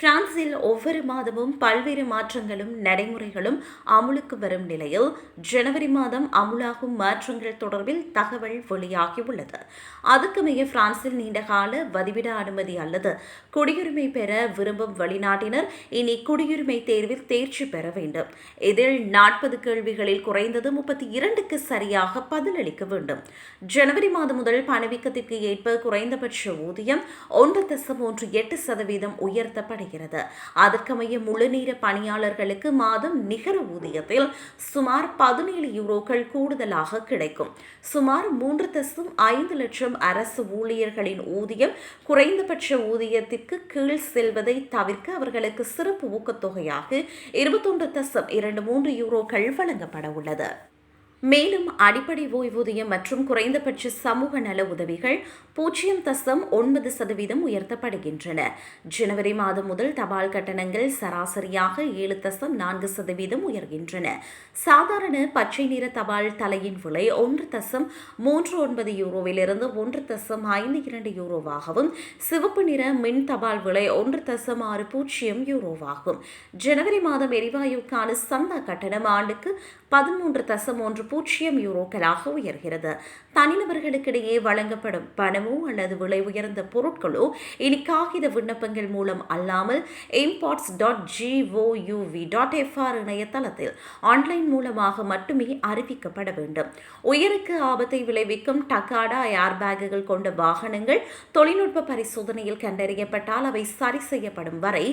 பிரான்சில் ஒவ்வொரு மாதமும் பல்வேறு மாற்றங்களும் நடைமுறைகளும் அமுலுக்கு வரும் நிலையில் ஜனவரி மாதம் அமுலாகும் மாற்றங்கள் தொடர்பில் தகவல் வெளியாகியுள்ளது. அதுக்குமைய பிரான்சில் நீண்டகால வதிவிட அனுமதி அல்லது குடியுரிமை பெற விரும்பும் வெளிநாட்டினர் இனி குடியுரிமை தேர்வில் தேர்ச்சி பெற வேண்டும். இதில் நாற்பது கேள்விகளில் குறைந்தது முப்பத்தி இரண்டுக்கு சரியாக பதிலளிக்க வேண்டும். ஜனவரி மாதம் முதல் பணவீக்கத்திற்கு ஏற்ப குறைந்தபட்ச ஊதியம் ஒன்று தசம் ஒன்று எட்டு சதவீதம் உயர்த்தப்படுகிறது அதற்கமைய முழுநீர பணியாளர்களுக்கு மாதம் நிகர ஊதியத்தில் சுமார் பதினேழு யூரோக்கள் கூடுதலாக கிடைக்கும். சுமார் மூன்று தசம் ஐந்து லட்சம் அரசு ஊழியர்களின் ஊதியம் குறைந்தபட்ச ஊதியத்திற்கு கீழ் செல்வதை தவிர்க்க அவர்களுக்கு சிறப்பு ஊக்கத்தொகையாக இருபத்தொன்று தசம் இரண்டு மூன்று யூரோக்கள் வழங்கப்பட உள்ளது. மேலும் அடிப்படை ஓய்வூதியம் மற்றும் குறைந்தபட்ச சமூக நல உதவிகள் பூஜ்ஜியம் தசம் ஒன்பது சதவீதம் உயர்த்தப்படுகின்றன. ஜனவரி மாதம் முதல் தபால் கட்டணங்கள் சராசரியாக ஏழு தசம் நான்கு சதவீதம் உயர்கின்றன. சாதாரண பச்சை நிற தபால் தலையின் விலை ஒன்று தசம் மூன்று ஒன்பது யூரோவிலிருந்து ஒன்று தசம் ஐந்து இரண்டு யூரோவாகவும் சிவப்பு நிற மின் தபால் விலை ஒன்று தசம் ஆறு பூஜ்ஜியம் யூரோவாகும். ஜனவரி மாதம் எரிவாயுக்கான சந்தா கட்டணம் ஆண்டுக்கு பதிமூன்று தசம் ஒன்று பூஜ்ஜியம் யூரோக்களாக உயர்கிறது. தனிநபர்களுக்கிடையே வழங்கப்படும் பணமோ அல்லது விலை உயர்ந்த பொருட்களோ இனி காகித விண்ணப்பங்கள் மூலம் அல்லாமல் impots dot G O U V dot F R இணையதளத்தில் ஆன்லைன் மூலமாக மட்டுமே அறிவிக்கப்பட வேண்டும். உயிருக்கு ஆபத்தை விளைவிக்கும் டக்காடா ஏர்பேக்குகள் கொண்ட வாகனங்கள் தொழில்நுட்ப பரிசோதனையில் கண்டறியப்பட்டால் அவை சரி செய்யப்படும் வரை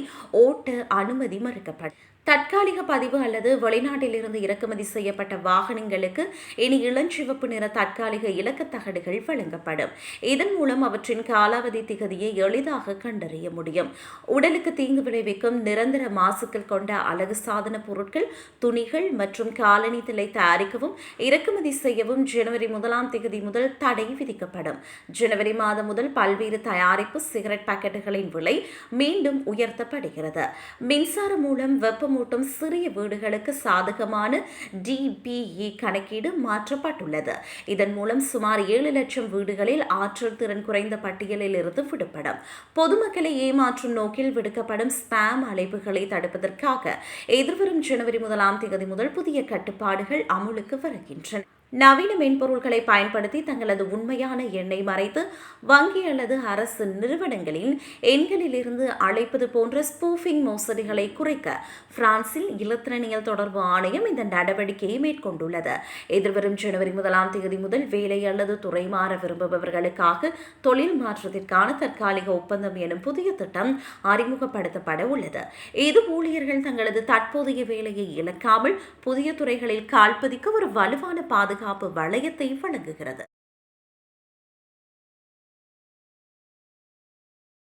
ஓட்ட அனுமதி மறுக்கப்படும். தற்காலிக பதிவு அல்லது வெளிநாட்டிலிருந்து இறக்குமதி செய்யப்பட்ட வாகனங்களுக்கு இனி இளஞ்சிவப்பு நிற தற்காலிக இலக்க தகடுகள் வழங்கப்படும். இதன் மூலம் அவற்றின் காலாவதி திகதியை எளிதாக கண்டறிய முடியும். உடலுக்கு தீங்கு விளைவிக்கும் நிரந்தர மாசுக்கள் கொண்ட அழகு சாதன பொருட்கள் துணிகள் மற்றும் காலணி திலை தயாரிக்கவும் இறக்குமதி செய்யவும் ஜனவரி முதலாம் திகதி முதல் தடை விதிக்கப்படும். ஜனவரி மாதம் முதல் பல்வேறு தயாரிப்பு சிகரெட் பாக்கெட்டுகளின் விலை மீண்டும் உயர்த்தப்படுகிறது. மின்சாரம் மூலம் வெப்பம் மூட்டும் சிறிய வீடுகளுக்கு சாதகமான டிபிஇ கணக்கீடு மாற்றப்பட்டுள்ளது. இதன் மூலம் சுமார் ஏழு லட்சம் வீடுகளில் ஆற்றல் திறன் குறைந்த பட்டியலில் இருந்து விடுபடும். பொதுமக்களை ஏமாற்றும் நோக்கில் விடுக்கப்படும் ஸ்பாம் அழைப்புகளை தடுப்பதற்காக எதிர்வரும் ஜனவரி முதலாம் தேதி முதல் புதிய கட்டுப்பாடுகள் அமுலுக்கு வருகின்றன. நவீன மென்பொருட்களை பயன்படுத்தி தங்களது உண்மையான எண்ணை மறைத்து வங்கி அல்லது அரசு நிறுவனங்களின் எண்களிலிருந்து அழைப்பது போன்ற ஸ்பூஃபிங் மோசடிகளை குறைக்க பிரான்சில் இலத்திரனியல் தொடர்பு ஆணையம் இந்த நடவடிக்கையை மேற்கொண்டுள்ளது. எதிர்வரும் ஜனவரி முதலாம் தேதி முதல் வேலை அல்லது துறை மாற விரும்புபவர்களுக்காக தொழில் மாற்றத்திற்கான தற்காலிக ஒப்பந்தம் எனும் புதிய திட்டம் அறிமுகப்படுத்தப்பட உள்ளது. இது ஊழியர்கள் தங்களது தற்போதைய வேலையை இழக்காமல் புதிய துறைகளில் கால்பதிக்க ஒரு வலுவான பாதுகாப்பு பாதுகாப்பு வளையத்தை வழங்குகிறது.